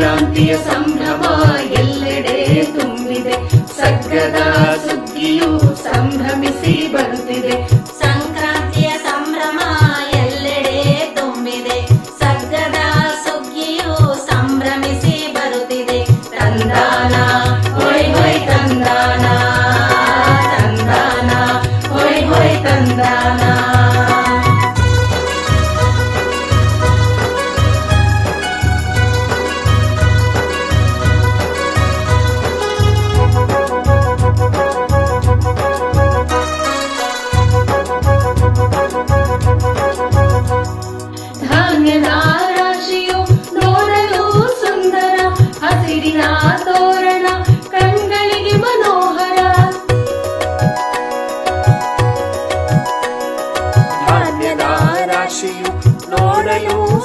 ಸಂಕ್ರಾಂತಿಯ ಸಂಭ್ರಮ ಎಲ್ಲೆಡೆ ತುಂಬಿದೆ. ಸಗ್ಗದ ಸುಗ್ಗಿಯು ಸಂಭ್ರಮಿಸಿ ಬರುತ್ತಿದೆ. ಸಂಕ್ರಾಂತಿಯ ಸಂಭ್ರಮ ಎಲ್ಲೆಡೆ ತುಂಬಿದೆ. ಸಗ್ಗದ ಸುಗ್ಗಿಯು ಸಂಭ್ರಮಿಸಿ ಬರುತ್ತಿದೆ. ತಂದಾನ, ಹೊಯ್ ಹೊಯ್ ತಂದಾನ ತಂದಾನ, ಹೊಯ್ ಹೊಯ್ ತಂದಾನ.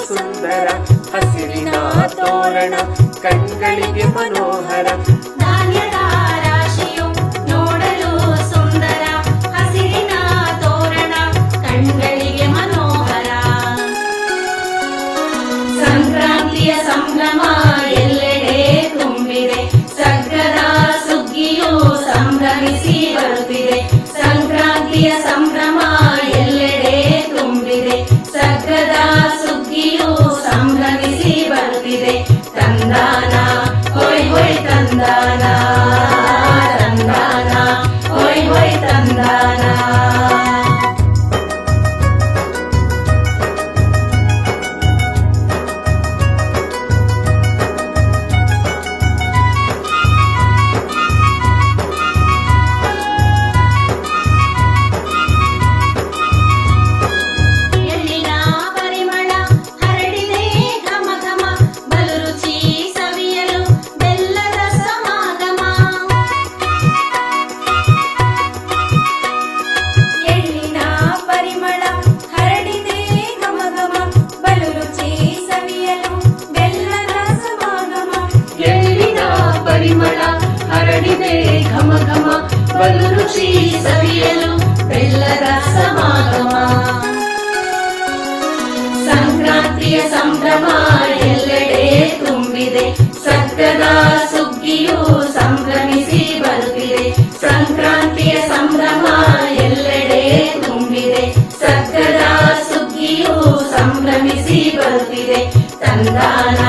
ಸುಂದರ ಹಸಿರಿನ ತೋರಣ ಕಣ್ಗಳಿಗೆ ಮನೋಹರ I know. ಕಡಿದೆ ಘಮ ಘಮ ಬಲು ರುಚಿ ಸವಿಯಲು ಬೆಲ್ಲದ ಸಮಾಗಮ. ಸಂಕ್ರಾಂತಿಯ ಸಂಭ್ರಮ ಎಲ್ಲೆಡೆ ತುಂಬಿದೆ, ಸತ್ಯದ ಸುಗ್ಗಿಯು ಸಂಭ್ರಮಿಸಿ ಬರುತ್ತಿದೆ. ಸಂಕ್ರಾಂತಿಯ ಸಂಭ್ರಮ ಎಲ್ಲೆಡೆ ತುಂಬಿದೆ, ಸತ್ಯದ ಸುಗ್ಗಿಯು ಸಂಭ್ರಮಿಸಿ ಬರುತ್ತಿದೆ. ತಂದಾನ